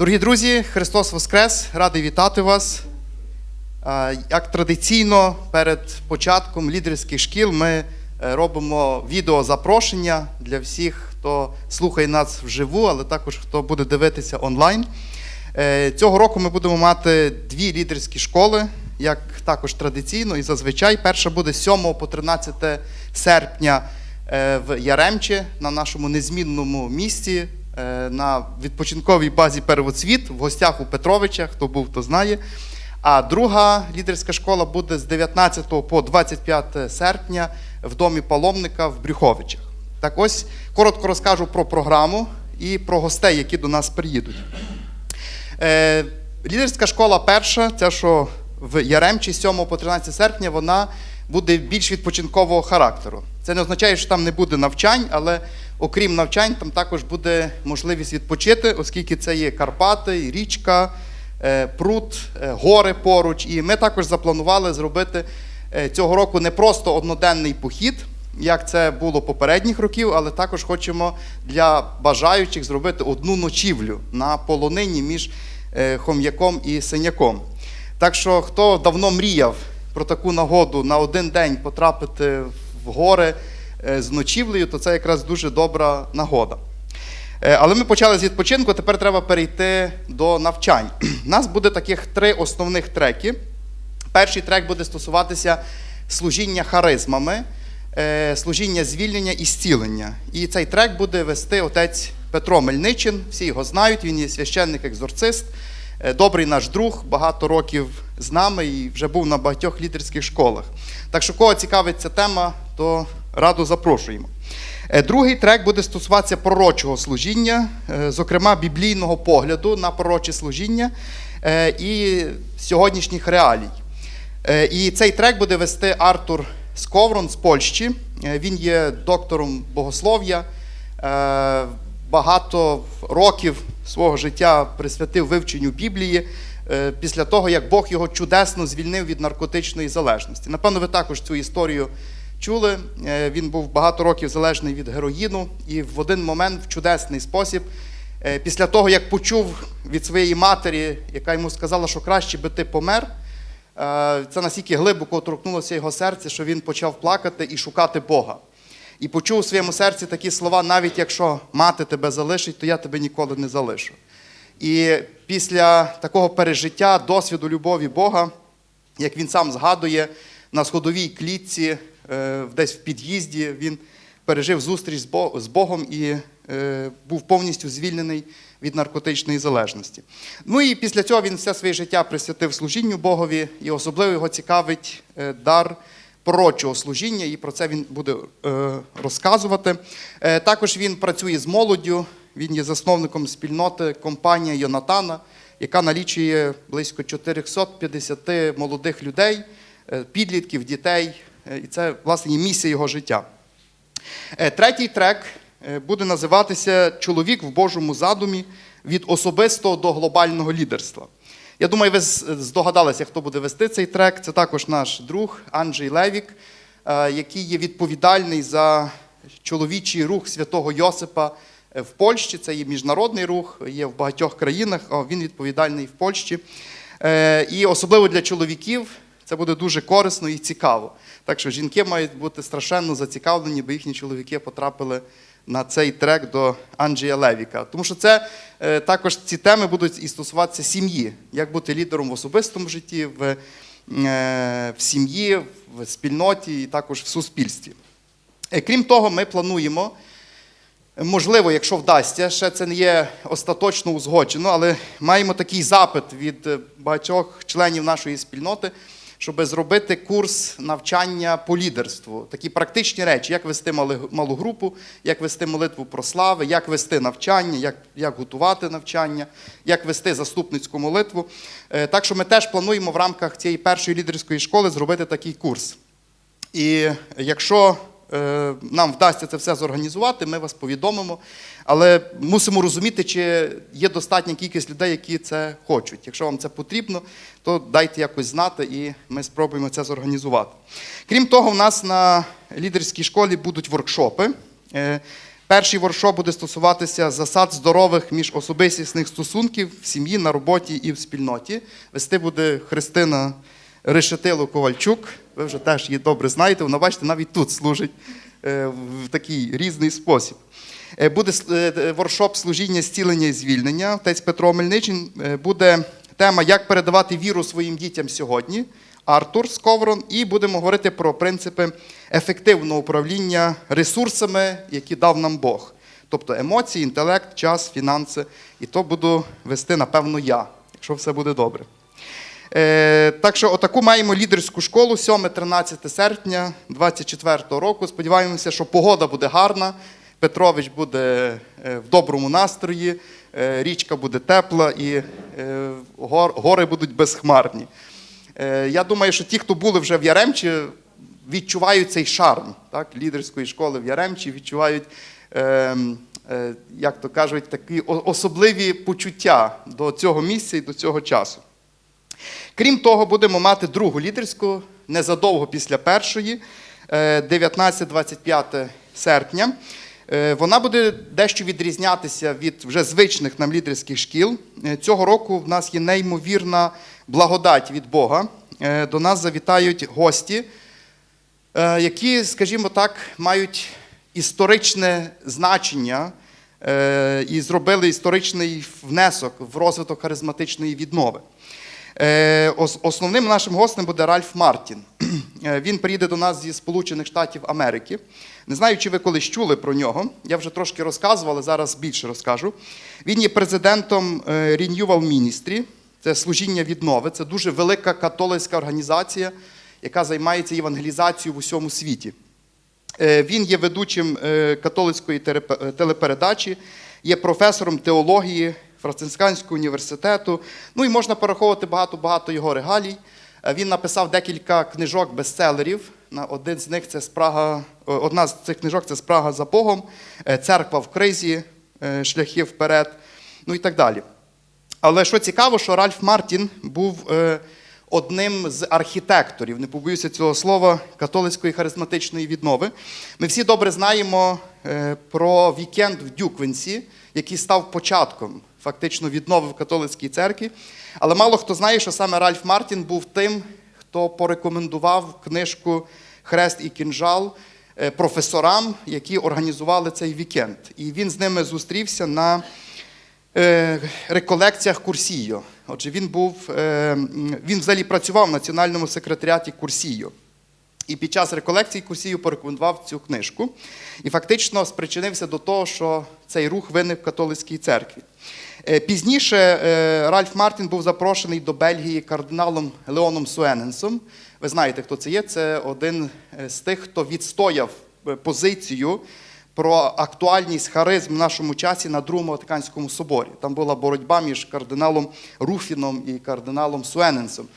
Дорогі друзі, Христос Воскрес! Радий вітати вас. Як традиційно, перед початком лідерських шкіл ми е, робимо відеозапрошення для всіх, хто слухає нас вживу, але також хто буде дивитися онлайн. Е, Цього року ми будемо мати дві лідерські школи, як також традиційно і зазвичай. Перша буде 7 по 13 серпня е, в Яремчі на нашому незмінному місці на відпочинковій базі Первоцвіт в гостях у Петровича, хто був, то знає. А друга лідерська школа буде з 19 по 25 серпня в домі паломника в Брюховичах. Так ось коротко розкажу про програму і про гостей, які до нас приїдуть. Е, лідерська школа перша, ця, що в Яремчі з 7 по 13 серпня, вона буде більш відпочинкового характеру. Це не означає, що там не буде навчань, але окрім навчань, там також буде можливість відпочити, оскільки це є Карпати, річка, е, пруд, е, гори поруч. І ми також запланували зробити е, цього року не просто одноденний похід, як це було попередніх років, але також хочемо для бажаючих зробити одну ночівлю на полонині між хом'яком і синяком. Так що, хто давно мріяв про таку нагоду на один день потрапити в гори е, з ночівлею, то це якраз дуже добра нагода. Е, Але ми почали з відпочинку, тепер треба перейти до навчань. У нас буде таких три основних треки. Перший трек буде стосуватися служіння харизмами, е, служіння звільнення і зцілення. І цей трек буде вести отець Петро Мельничин. Всі його знають, він є священник-екзорцист, добрий наш друг, багато років з нами і вже був на багатьох лідерських школах. Так що, кого цікавить ця тема, то радо запрошуємо. Е, Другий трек буде стосуватися пророчого служіння, е, зокрема біблійного погляду на пророче служіння е, і сьогоднішніх реалій. Е, І цей трек буде вести Артур Сковрон з Польщі. Е, Він є доктором богослов'я. е, Багато років свого життя присвятив вивченню Біблії е, після того, як Бог його чудесно звільнив від наркотичної залежності. Напевно, ви також цю історію чули. Е, Він був багато років залежний від героїну, і в один момент, в чудесний спосіб, е, після того, як почув від своєї матері, яка йому сказала, що краще би ти помер. Це настільки глибоко торкнулося його серця, що він почав плакати і шукати Бога. І почув у своєму серці такі слова: навіть якщо мати тебе залишить, то я тебе ніколи не залишу. І після такого пережиття, досвіду любові Бога, як він сам згадує, на сходовій клітці, е, десь в під'їзді, він пережив зустріч з Богом і е, був повністю звільнений від наркотичної залежності. Ну і після цього він все своє життя присвятив служінню Богові, і особливо його цікавить е, дар пророчого служіння, і про це він буде е, розказувати. Е, Також він працює з молоддю, він є засновником спільноти компанія Йонатана, яка налічує близько 450 молодих людей, е, підлітків, дітей. І це, власне, місія його життя. Третій трек буде називатися Чоловік в Божому задумі від особистого до глобального лідерства. Я думаю, ви здогадалися, хто буде вести цей трек. Це також наш друг Анджей Левік, е, який є відповідальний за чоловічий рух святого Йосипа е, в Польщі. Це є міжнародний рух, є в багатьох країнах, а він відповідальний в Польщі. Е, І особливо для чоловіків це буде дуже корисно і цікаво. Так що жінки мають бути страшенно зацікавлені, бо їхні чоловіки потрапили на цей трек до Анджія Левіка. Тому що це е, також ці теми будуть і стосуватися сім'ї, як бути лідером в особистому житті, в, е, в сім'ї, в спільноті і також в суспільстві. Е, Крім того, ми плануємо. Можливо, якщо вдасться, ще це не є остаточно узгоджено, але маємо такий запит від багатьох членів нашої спільноти, щоб зробити курс навчання по лідерству. Такі практичні речі, як вести малу групу, як вести молитву про слави, як вести навчання, як, як готувати навчання, як вести заступницьку молитву. Е, Так що ми теж плануємо в рамках цієї першої лідерської школи зробити такий курс. І якщо нам вдасться це все зорганізувати, ми вас повідомимо. Але мусимо розуміти, чи є достатня кількість людей, які це хочуть. Якщо вам це потрібно, то дайте якось знати, і ми спробуємо це зорганізувати. Крім того, в нас на лідерській школі будуть воркшопи. Е, Перший воркшоп буде стосуватися засад здорових міжособистісних стосунків в сім'ї, на роботі і в спільноті. Вести буде Христина Решетило Ковальчук. Ви вже теж її добре знаєте. Вона, бачите, навіть тут служить е, в такий різний спосіб. Е, Буде е, воркшоп служіння, зцілення і звільнення. Отець Петро Мельничин буде тема Як передавати віру своїм дітям сьогодні. Артур Сковрон, і будемо говорити про принципи ефективного управління ресурсами, які дав нам Бог. Тобто емоції, інтелект, час, фінанси. І то буду вести, напевно, я, якщо все буде добре. Е, так що отаку маємо лідерську школу 7-13 серпня 2024 року. Сподіваємося, що погода буде гарна. Петрович буде е, в доброму настрої, е, річка буде тепла і гори будуть безхмарні. Я думаю, що ті, хто були вже в Яремчі, відчувають цей шарм так, лідерської школи в Яремчі, відчувають, як то кажуть, такі особливі почуття до цього місця і до цього часу. Крім того, будемо мати другу лідерську незадовго після першої, е, 19-25 серпня. Е, Вона буде дещо відрізнятися від вже звичних нам лідерських шкіл. Е, Цього року в нас є неймовірна благодать від Бога. Е, До нас завітають гості, е, які, скажімо так, мають історичне значення е, і зробили історичний внесок в розвиток харизматичної віднови. Е, ос- Основним нашим гостем буде Ральф Мартін. Е, Він приїде до нас зі Сполучених Штатів Америки. Не знаю, чи ви колись чули про нього. Я вже трошки розказував, але зараз більше розкажу. Він є президентом е, Renewal Ministry, це служіння віднови. Це дуже велика католицька організація, яка займається євангелізацією в усьому світі. Він є ведучим католицької телепередачі, є професором теології Францисканського університету. Ну і можна пораховувати багато-багато його регалій. Е, Він написав декілька книжок бестселерів. Один з них це спрага, одна з цих книжок це Спрага за Богом, е, Церква в кризі, е, Шляхи вперед, ну і так далі. Але що цікаво, що Ральф Мартін був е, одним з архітекторів, не побоюся цього слова, католицької харизматичної віднови. Ми всі добре знаємо е, про вікенд в Дюквенсі, який став початком фактично віднови в католицькій церкві. Але мало хто знає, що саме Ральф Мартін був тим, хто порекомендував книжку Хрест і кінжал е, професорам, які організували цей вікенд. І він з ними зустрівся на реколекціях Курсійо. Отже, він був, е, він взагалі працював в національному секретаріаті Курсійо. І під час реколекції Курсію порекомендував цю книжку. І фактично спричинився до того, що цей рух виник в католицькій церкві. Е, Пізніше е, Ральф Мартін був запрошений до Бельгії кардиналом Леоном Суененсом. Ви знаєте, хто це є? Це один е, з тих, хто відстояв е, позицію про актуальність харизм в нашому часі на Другому Ватиканському соборі. Там була боротьба між кардиналом Руфіном і кардиналом Суененсом.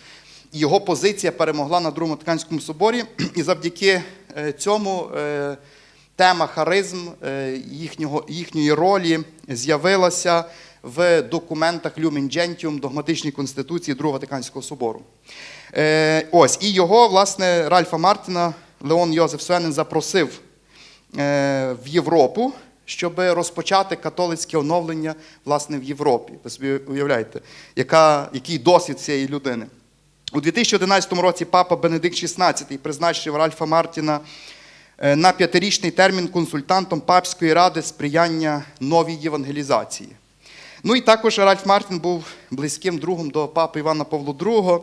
Його позиція перемогла на Другому Ватиканському соборі, і завдяки е, цьому е, тема харизм е, їхнього, їхньої ролі з'явилася в документах Lumen Gentium догматичній конституції Другого Ватиканського собору. Ось, і його, власне, Ральфа Мартіна, Леон Йозеф Суенен запросив в Європу, щоб розпочати католицьке оновлення власне в Європі. Ви собі уявляєте, яка, який досвід цієї людини. У 2011 році папа Бенедикт XVI призначив Ральфа Мартіна е, на п'ятирічний термін консультантом Папської ради сприяння новій євангелізації. Ну і також Ральф Мартін був близьким другом до папи Івана Павла II.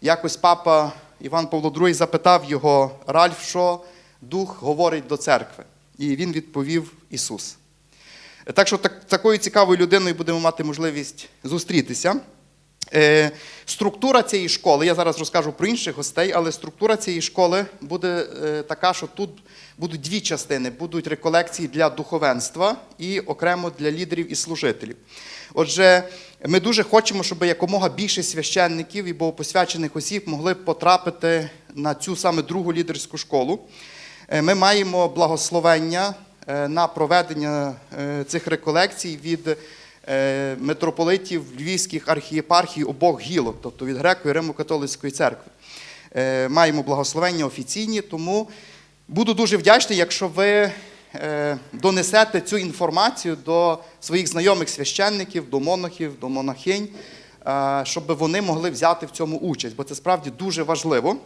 Якось папа Іван Павло II запитав його, Ральф, що Дух говорить до церкви? І він відповів Ісус. Так що так, такою цікавою людиною будемо мати можливість зустрітися. Е, структура цієї школи, я зараз розкажу про інших гостей, але структура цієї школи буде е, така, що тут будуть дві частини: будуть реколекції для духовенства і окремо для лідерів і служителів. Отже, ми дуже хочемо, щоб якомога більше священників і богопосвячених осіб могли потрапити на цю саме другу лідерську школу. Е, Ми маємо благословення е, на проведення е, цих реколекцій від митрополитів Львівських архієпархій обох гілок, тобто від греко і Римо-католицької церкви. Маємо благословення офіційні, тому буду дуже вдячний, якщо ви донесете цю інформацію до своїх знайомих священників, до монахів, до монахинь, щоб вони могли взяти в цьому участь, бо це справді дуже важливо.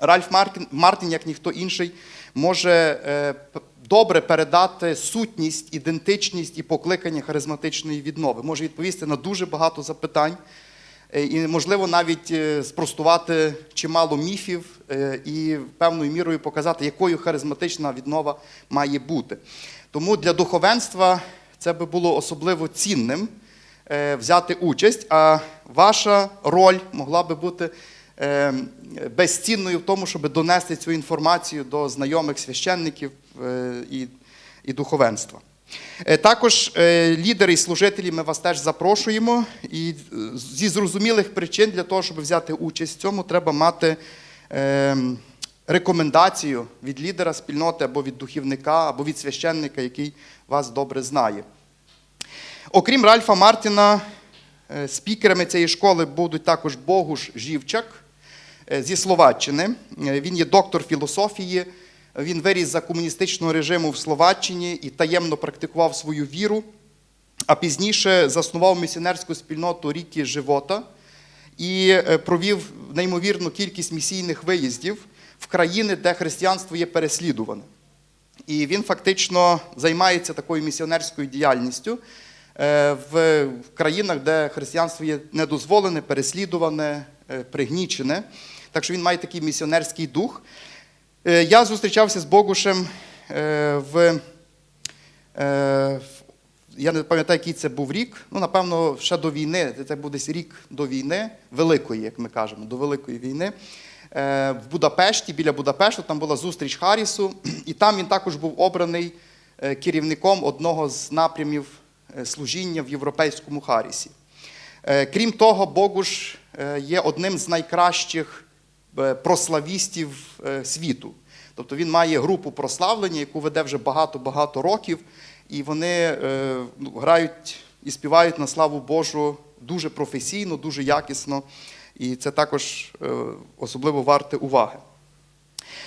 Ральф Мартін, Мартін, як ніхто інший, може е, добре передати сутність, ідентичність і покликання харизматичної віднови. Може відповісти на дуже багато запитань е, і, можливо, навіть е, спростувати чимало міфів і певною мірою показати, якою харизматична віднова має бути. Тому для духовенства це би було особливо цінним взяти участь, а ваша роль могла би бути безцінною в тому, щоб донести цю інформацію до знайомих священників е, і, і духовенства. Е, Також е, лідери і служителі ми вас теж запрошуємо. І зі зрозумілих причин для того, щоб взяти участь в цьому, треба мати е, рекомендацію від лідера спільноти або від духівника, або від священника, який вас добре знає. Окрім Ральфа Мартіна, спікерами цієї школи будуть також Богуш Жівчак зі Словаччини. Е, Він є доктор філософії. Він виріс за комуністичного режиму в Словаччині і таємно практикував свою віру, а пізніше заснував місіонерську спільноту Ріки Живота і е, провів неймовірну кількість місійних виїздів в країни, де християнство є переслідуване. І він фактично займається такою місіонерською діяльністю е, в країнах, де християнство є недозволене, переслідуване, е, пригнічене. Так що він має такий місіонерський дух. Е, Я зустрічався з Богушем е, в. е, Я не пам'ятаю, який це був рік. Ну, напевно, ще до війни. Це був десь рік до війни, великої, як ми кажемо, до Великої війни. В Будапешті, біля Будапешту, там була зустріч Харрісу, і там він також був обраний керівником одного з напрямів служіння в європейському Харрісі. Крім того, Богуш є одним з найкращих прославістів е, світу. Тобто він має групу прославлення, яку веде вже багато-багато років, і вони е, ну, грають і співають на славу Божу дуже професійно, дуже якісно. І це також е, особливо варте уваги.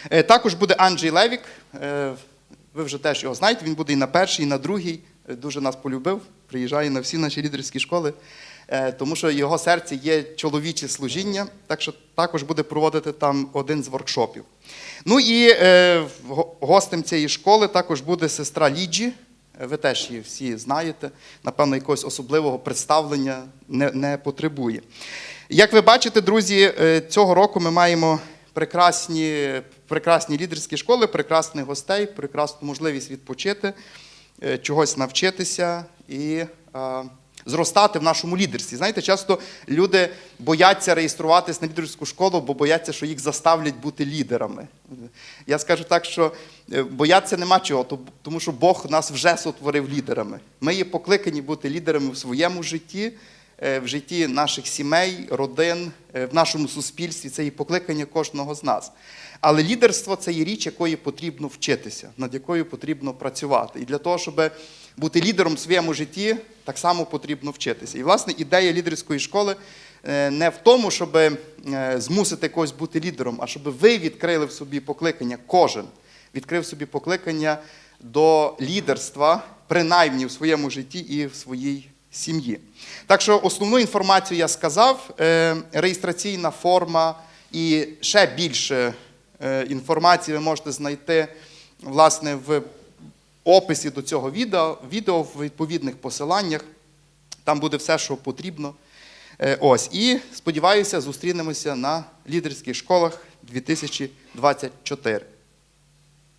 Е, Також буде Анджей Левік. Е, Ви вже теж його знаєте, він буде і на першій, і на другій. Е, Дуже нас полюбив, приїжджає на всі наші лідерські школи, е, тому що його серці є чоловіче служіння, так що також буде проводити там один з воркшопів. Ну і е, гостем цієї школи також буде сестра Ліджі. Е, Ви теж її всі знаєте. Напевно, якогось особливого представлення не, не потребує. Як ви бачите, друзі, е, цього року ми маємо прекрасні, прекрасні лідерські школи, прекрасних гостей, прекрасну можливість відпочити, е, чогось навчитися і е, зростати в нашому лідерстві. Знаєте, часто люди бояться реєструватися на лідерську школу, бо бояться, що їх заставлять бути лідерами. Я скажу так, що е, бояться нема чого, тому що Бог нас вже сотворив лідерами. Ми є покликані бути лідерами в своєму житті е, в житті наших сімей, родин, е, в нашому суспільстві. Це і покликання кожного з нас. Але лідерство це є річ, якої потрібно вчитися, над якою потрібно працювати. І для того, щоб бути лідером в своєму житті, так само потрібно вчитися. І, власне, ідея лідерської школи е, не в тому, щоб е, змусити когось бути лідером, а щоб ви відкрили в собі покликання, кожен відкрив собі покликання до лідерства, принаймні в своєму житті і в своїй сім'ї. Так що основну інформацію я сказав, Е, реєстраційна форма і ще більше інформації ви можете знайти власне в описі до цього відео, відео в відповідних посиланнях. Там буде все, що потрібно. Е, Ось. І сподіваюся, зустрінемося на лідерських школах 2024.